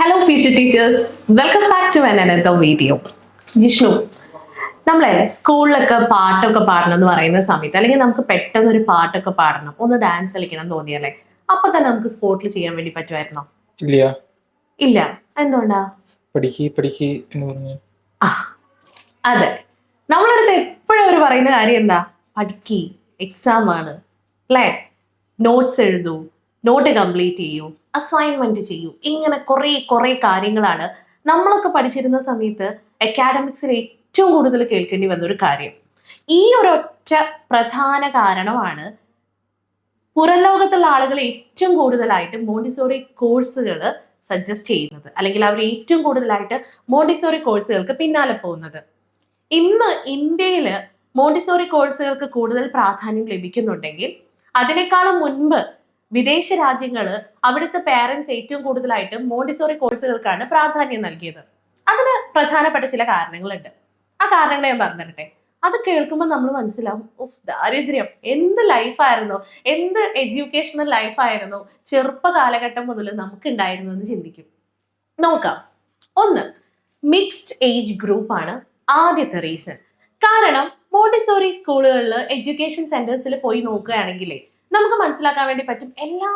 Hello future teachers welcome back to another video Jishnu നമ്മളെ സ്കൂളിലൊക്കെ പാട്ടൊക്കെ പാടണം എന്ന് പറയുന്ന സമയത്ത് അല്ലെങ്കിൽ നമുക്ക് പെട്ടെന്ന് ഒരു പാട്ടൊക്കെ പാടണം ഒന്ന് ഡാൻസ് കളിക്കണം തോന്നിയല്ലേ അപ്പൊ തന്നെ നമുക്ക് സ്പോട്ടിൽ ചെയ്യാൻ വേണ്ടി പറ്റുമായിരുന്നോ? ഇല്ല. ഇല്ല. എന്തുകൊണ്ടാ? പഠിക്കി പഠിക്കി എന്ന് പറഞ്ഞു. അതെ. നമ്മളടുത്ത് എപ്പോഴും അവർ പറയുന്ന കാര്യം എന്താ? പഠിക്കി എക്സാം ആണ്. അല്ലേ? നോട്ട്സ് എഴുതൂ നോട്ട് കംപ്ലീറ്റ് ചെയ്യൂ. അസൈൻമെന്റ് ചെയ്യൂ. ഇങ്ങനെ കുറേ കുറേ കാര്യങ്ങളാണ് നമ്മളൊക്കെ പഠിച്ചിരുന്ന സമയത്ത് അക്കാഡമിക്സിൽ ഏറ്റവും കൂടുതൽ കേൾക്കേണ്ടി വന്ന ഒരു കാര്യം. ഈ ഒരൊറ്റ പ്രധാന കാരണമാണ് പുറം ലോകത്തുള്ള ആളുകൾ ഏറ്റവും കൂടുതലായിട്ട് മോണ്ടിസോറി കോഴ്സുകൾ സജസ്റ്റ് ചെയ്യുന്നത്. അല്ലെങ്കിൽ അവർ ഏറ്റവും കൂടുതലായിട്ട് മോണ്ടിസോറി കോഴ്സുകൾക്ക് പിന്നാലെ പോകുന്നത്. ഇന്ന് ഇന്ത്യയിൽ മോണ്ടിസോറി കോഴ്സുകൾക്ക് കൂടുതൽ പ്രാധാന്യം ലഭിക്കുന്നുണ്ടെങ്കിൽ അതിനേക്കാളും മുൻപ് വിദേശ രാജ്യങ്ങൾ അവിടുത്തെ പാരൻസ് ഏറ്റവും കൂടുതലായിട്ട് മോണ്ടിസോറി കോഴ്സുകൾക്കാണ് പ്രാധാന്യം നൽകിയത്. അതിന് പ്രധാനപ്പെട്ട ചില കാരണങ്ങളുണ്ട്. ആ കാരണങ്ങൾ ഞാൻ പറഞ്ഞു തരട്ടെ അത് കേൾക്കുമ്പോൾ നമ്മൾ മനസ്സിലാവും ഉഫ് ദാരിദ്ര്യം. എന്ത് ലൈഫായിരുന്നു എന്ത് എഡ്യൂക്കേഷണൽ ലൈഫായിരുന്നു ചെറുപ്പ കാലഘട്ടം മുതൽ നമുക്ക് ഉണ്ടായിരുന്നു എന്ന് ചിന്തിക്കും. നോക്കാം. ഒന്ന് മിക്സ്ഡ് ഏജ് ഗ്രൂപ്പാണ് ആദ്യത്തെ റീസൺ കാരണം മോണ്ടിസോറി സ്കൂളുകളിൽ എഡ്യൂക്കേഷൻ സെന്റേഴ്സിൽ പോയി നോക്കുകയാണെങ്കിലേ നമുക്ക് മനസ്സിലാക്കാൻ വേണ്ടി പറ്റും. എല്ലാ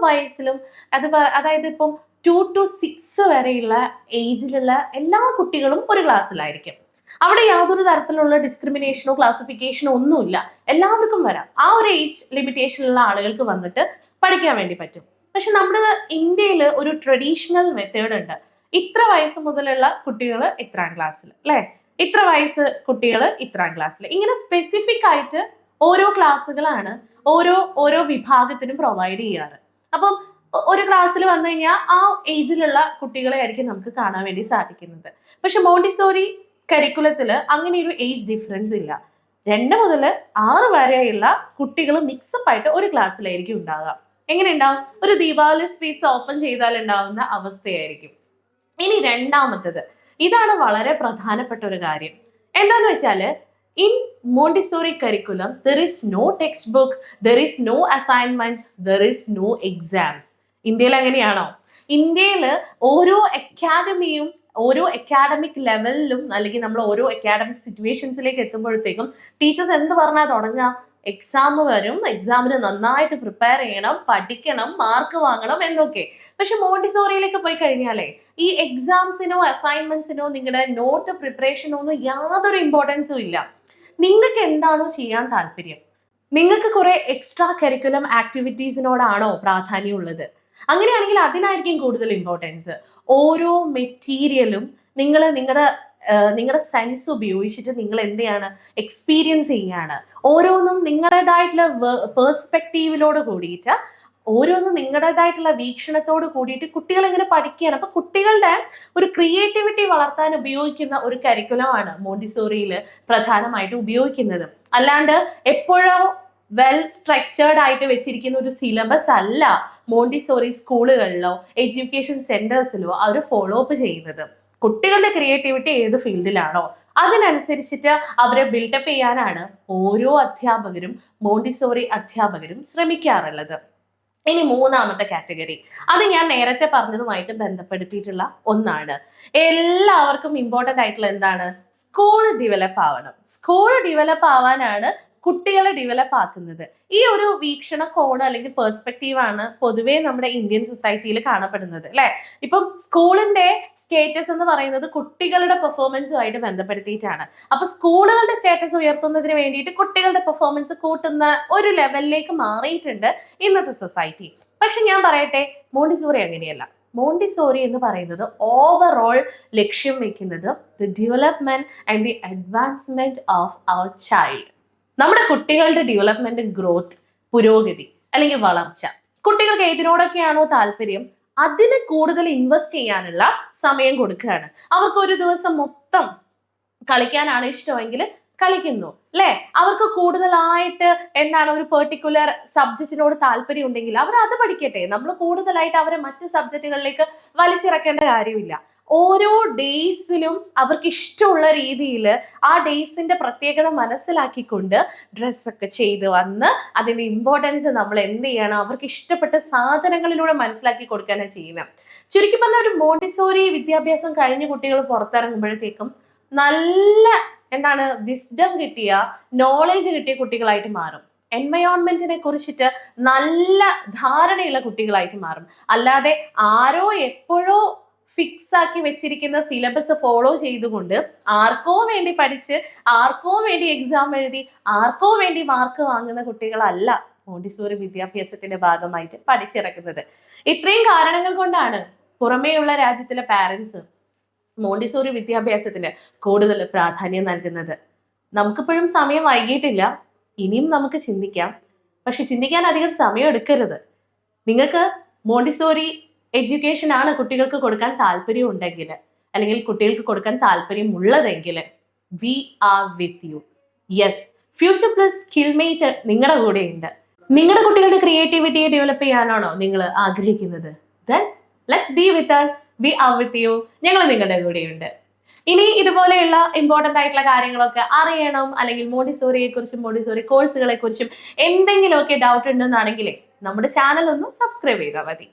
വയസ്സിലും അത് അതായത് ഇപ്പം ടു ടു സിക്സ് വരെയുള്ള ഏജിലുള്ള എല്ലാ കുട്ടികളും ഒരു ക്ലാസ്സിലായിരിക്കും. അവിടെ യാതൊരു തരത്തിലുള്ള ഡിസ്ക്രിമിനേഷനോ ക്ലാസിഫിക്കേഷനോ ഒന്നുമില്ല. എല്ലാവർക്കും വരാം. ആ ഒരു ഏജ് ലിമിറ്റേഷനുള്ള ആളുകൾക്ക് വന്നിട്ട് പഠിക്കാൻ വേണ്ടി പറ്റും. പക്ഷെ നമ്മുടെ ഇന്ത്യയിൽ ഒരു ട്രഡീഷണൽ മെത്തേഡ് ഉണ്ട്. ഇത്ര വയസ്സ് മുതലുള്ള കുട്ടികൾ ഇത്രാം ക്ലാസ്സിൽ അല്ലേ? ഇത്ര വയസ്സ് കുട്ടികൾ ഇത്രാം ക്ലാസ്സിൽ ഇങ്ങനെ സ്പെസിഫിക് ആയിട്ട് ഓരോ ക്ലാസ്സുകളാണ് ഓരോ ഓരോ വിഭാഗത്തിനും പ്രൊവൈഡ് ചെയ്യാറ്. അപ്പം ഒരു ക്ലാസ്സിൽ വന്നു കഴിഞ്ഞാൽ ആ ഏജിലുള്ള കുട്ടികളെ ആയിരിക്കും നമുക്ക് കാണാൻ വേണ്ടി സാധിക്കുന്നത്. പക്ഷെ മോണ്ടിസോറി കരിക്കുലത്തിൽ അങ്ങനെ ഒരു ഏജ് ഡിഫറൻസ് ഇല്ല. രണ്ട് മുതൽ ആറ് വരെയുള്ള കുട്ടികൾ മിക്സപ്പ് ആയിട്ട് ഒരു ക്ലാസ്സിലായിരിക്കും ഉണ്ടാകുക എങ്ങനെ ഉണ്ടാവും ഒരു ദീപാവലി സ്വീറ്റ്സ് ഓപ്പൺ ചെയ്താൽ ഉണ്ടാവുന്ന അവസ്ഥയായിരിക്കും. ഇനി രണ്ടാമത്തത്. ഇതാണ് വളരെ പ്രധാനപ്പെട്ട ഒരു കാര്യം. എന്താന്ന് വെച്ചാൽ in Montessori curriculum there is no text book there is no assignments there is no exams ഇന്ത്യയിൽ അങ്ങനെയാണോ? ഇന്ത്യയിൽ ഓരോ അക്കാദമിയും ഓരോ അക്കാഡമിക് ലെവലിലും അല്ലെങ്കിൽ നമ്മൾ ഓരോ അക്കാഡമിക് സിറ്റുവേഷൻസിലേക്ക് എത്തുമ്പോഴത്തേക്കും ടീച്ചേഴ്സ് എന്ത് പറഞ്ഞാൽ തുടങ്ങുക? എക്സാം വരും എക്സാമിന് നന്നായിട്ട് പ്രിപ്പയർ ചെയ്യണം പഠിക്കണം മാർക്ക് വാങ്ങണം എന്നൊക്കെ. പക്ഷെ മോണ്ടിസോറിയിലേക്ക് പോയി കഴിഞ്ഞാലേ ഈ എക്സാംസിനോ അസൈൻമെന്റ്സിനോ നിങ്ങളുടെ നോട്ട് പ്രിപ്പറേഷനോ ഒന്നും യാതൊരു ഇമ്പോർട്ടൻസും ഇല്ല. നിങ്ങൾക്ക് എന്താണോ ചെയ്യാൻ താല്പര്യം. നിങ്ങൾക്ക് കുറെ എക്സ്ട്രാ കരിക്കുലം ആക്ടിവിറ്റീസിനോടാണോ പ്രാധാന്യം ഉള്ളത് അങ്ങനെയാണെങ്കിൽ അതിനായിരിക്കും കൂടുതൽ ഇമ്പോർട്ടൻസ് ഓരോ മെറ്റീരിയലും നിങ്ങൾ നിങ്ങളുടെ നിങ്ങളുടെ സെൻസ് ഉപയോഗിച്ചിട്ട് നിങ്ങൾ എന്തെയാണ് എക്സ്പീരിയൻസ് ചെയ്യാണ് ഓരോന്നും നിങ്ങളുടേതായിട്ടുള്ള പേഴ്സ്പെക്റ്റീവിലോട് കൂടിയിട്ട് ഓരോന്നും നിങ്ങളുടേതായിട്ടുള്ള വീക്ഷണത്തോട് കൂടിയിട്ട് കുട്ടികൾ ഇങ്ങനെ പഠിക്കുകയാണ്. അപ്പൊ കുട്ടികളുടെ ഒരു ക്രിയേറ്റിവിറ്റി വളർത്താൻ ഉപയോഗിക്കുന്ന ഒരു കരിക്കുലമാണ് മോണ്ടിസോറിയിൽ പ്രധാനമായിട്ട് ഉപയോഗിക്കുന്നത്. അല്ലാണ്ട് എപ്പോഴോ വെൽ സ്ട്രക്ചേർഡ് ആയിട്ട് വെച്ചിരിക്കുന്ന ഒരു സിലബസ് അല്ല മോണ്ടിസോറി സ്കൂളുകളിലോ എഡ്യൂക്കേഷൻ സെന്റേഴ്സിലോ അവർ ഫോളോ അപ്പ് ചെയ്യുന്നത്. കുട്ടികളുടെ ക്രിയേറ്റിവിറ്റി ഏത് ഫീൽഡിലാണോ അതിനനുസരിച്ചിട്ട് അവരെ ബിൽഡപ്പ് ചെയ്യാനാണ് ഓരോ അധ്യാപകരും മോണ്ടിസോറി അധ്യാപകരും ശ്രമിക്കാറുള്ളത്. ഇനി മൂന്നാമത്തെ കാറ്റഗറി അത് ഞാൻ നേരത്തെ പറഞ്ഞതുമായിട്ട് ബന്ധപ്പെടുത്തിയിട്ടുള്ള ഒന്നാണ്. എല്ലാവർക്കും ഇമ്പോർട്ടന്റ് ആയിട്ടുള്ള എന്താണ്? സ്കൂൾ ഡെവലപ്പ് ആവണം. സ്കൂൾ ഡെവലപ്പ് ആവാനാണ് കുട്ടികളെ ഡെവലപ്പ് ആക്കുന്നത്. ഈ ഒരു വീക്ഷണകോണ് അല്ലെങ്കിൽ പെർസ്പെക്റ്റീവാണ് പൊതുവേ നമ്മുടെ ഇന്ത്യൻ സൊസൈറ്റിയിൽ കാണപ്പെടുന്നത് അല്ലെ? ഇപ്പം സ്കൂളിന്റെ സ്റ്റേറ്റസ് എന്ന് പറയുന്നത് കുട്ടികളുടെ പെർഫോമൻസുമായിട്ട് ബന്ധപ്പെടുത്തിയിട്ടാണ്. അപ്പൊ സ്കൂളുകളുടെ സ്റ്റേറ്റസ് ഉയർത്തുന്നതിന് വേണ്ടിയിട്ട് കുട്ടികളുടെ പെർഫോമൻസ് കൂട്ടുന്ന ഒരു ലെവലിലേക്ക് മാറിയിട്ടുണ്ട് ഇന്നത്തെ സൊസൈറ്റി പക്ഷെ ഞാൻ പറയട്ടെ മോണ്ടിസോറി അങ്ങനെയല്ല. മോണ്ടിസോറി എന്ന് പറയുന്നത് ഓവറോൾ ലക്ഷ്യം വെക്കുന്നത് the development and the advancement of our child നമ്മുടെ കുട്ടികളുടെ ഡെവലപ്മെന്റ് ഗ്രോത്ത് പുരോഗതി അല്ലെങ്കിൽ വളർച്ച. കുട്ടികൾക്ക് ഏതിനോടൊക്കെയാണോ താല്പര്യം? അതിന് കൂടുതൽ ഇൻവെസ്റ്റ് ചെയ്യാനുള്ള സമയം കൊടുക്കുകയാണ്. അവർക്ക് ഒരു ദിവസം മൊത്തം കളിക്കാനാണ് ഇഷ്ടമെങ്കിൽ കളിക്കുന്നു അല്ലെ അവർക്ക് കൂടുതലായിട്ട് എന്താണ് ഒരു പെർട്ടിക്കുലർ സബ്ജക്റ്റിനോട് താല്പര്യം ഉണ്ടെങ്കിൽ അവർ അത് പഠിക്കട്ടെ. നമ്മൾ കൂടുതലായിട്ട് അവരെ മറ്റ് സബ്ജക്റ്റുകളിലേക്ക് വലിച്ചിറക്കേണ്ട കാര്യമില്ല. ഓരോ ഡേയ്സിലും അവർക്ക് ഇഷ്ടമുള്ള രീതിയിൽ ആ ഡേയ്സിന്റെ പ്രത്യേകത മനസ്സിലാക്കിക്കൊണ്ട് ഡ്രസ്സൊക്കെ ചെയ്ത് വന്ന് അതിന്റെ ഇമ്പോർട്ടൻസ് നമ്മൾ എന്ത് ചെയ്യണം അവർക്ക് ഇഷ്ടപ്പെട്ട സാധനങ്ങളിലൂടെ മനസ്സിലാക്കി കൊടുക്കാനാണ് ചെയ്യുന്നത് ചുരുക്കി പറഞ്ഞ ഒരു മോണ്ടിസോറി വിദ്യാഭ്യാസം കഴിഞ്ഞ കുട്ടികൾ പുറത്തിറങ്ങുമ്പോഴത്തേക്കും നല്ല എന്താണ്? വിസ്ഡം കിട്ടിയ നോളേജ് കിട്ടിയ കുട്ടികളായിട്ട് മാറും. എൻവയോൺമെന്റിനെ കുറിച്ചിട്ട് നല്ല ധാരണയുള്ള കുട്ടികളായിട്ട് മാറും. അല്ലാതെ ആരോ എപ്പോഴോ ഫിക്സ് ആക്കി വെച്ചിരിക്കുന്ന സിലബസ് ഫോളോ ചെയ്തുകൊണ്ട് ആർക്കോ വേണ്ടി പഠിച്ച് ആർക്കോ വേണ്ടി എക്സാം എഴുതി ആർക്കോ വേണ്ടി മാർക്ക് വാങ്ങുന്ന കുട്ടികളല്ല മോണ്ടിസോറി വിദ്യാഭ്യാസത്തിന്റെ ഭാഗമായിട്ട് പഠിച്ചിറക്കുന്നത്. ഇത്രയും കാരണങ്ങൾ കൊണ്ടാണ് പുറമേയുള്ള രാജ്യത്തിലെ പാരൻസ് മോണ്ടിസോറി വിദ്യാഭ്യാസത്തിന് കൂടുതൽ പ്രാധാന്യം നൽകുന്നത്. നമുക്കിപ്പോഴും സമയം വൈകിയിട്ടില്ല. ഇനിയും നമുക്ക് ചിന്തിക്കാം. പക്ഷെ ചിന്തിക്കാൻ അധികം സമയം എടുക്കരുത്. നിങ്ങൾക്ക് മോണ്ടിസോറി എഡ്യൂക്കേഷൻ ആണ് കുട്ടികൾക്ക് കൊടുക്കാൻ താല്പര്യം ഉണ്ടെങ്കിൽ അല്ലെങ്കിൽ കുട്ടികൾക്ക് കൊടുക്കാൻ താല്പര്യമുള്ളതെങ്കിൽ we are with you. Yes Future Plus Skillmate നിങ്ങളുടെ കൂടെ ഉണ്ട് നിങ്ങളുടെ കുട്ടികളുടെ ക്രിയേറ്റിവിറ്റിയെ ഡെവലപ്പ് ചെയ്യാനാണോ നിങ്ങൾ ആഗ്രഹിക്കുന്നത്? Then let's be with us we are with you ഞങ്ങൾ നിങ്ങളുടെ കൂടെയുണ്ട്. ഇനി ഇതുപോലെയുള്ള ഇമ്പോർട്ടന്റ് ആയിട്ടുള്ള കാര്യങ്ങളൊക്കെ അറിയണം. അല്ലെങ്കിൽ മോണ്ടിസോറിയെ കുറിച്ചും മോണ്ടിസോറി കോഴ്സുകളെ കുറിച്ചും എന്തെങ്കിലുമൊക്കെ ഡൗട്ട് ഉണ്ടെന്നാണെങ്കിൽ നമ്മുടെ ചാനൽ ഒന്ന് സബ്സ്ക്രൈബ് ചെയ്താൽ മതി.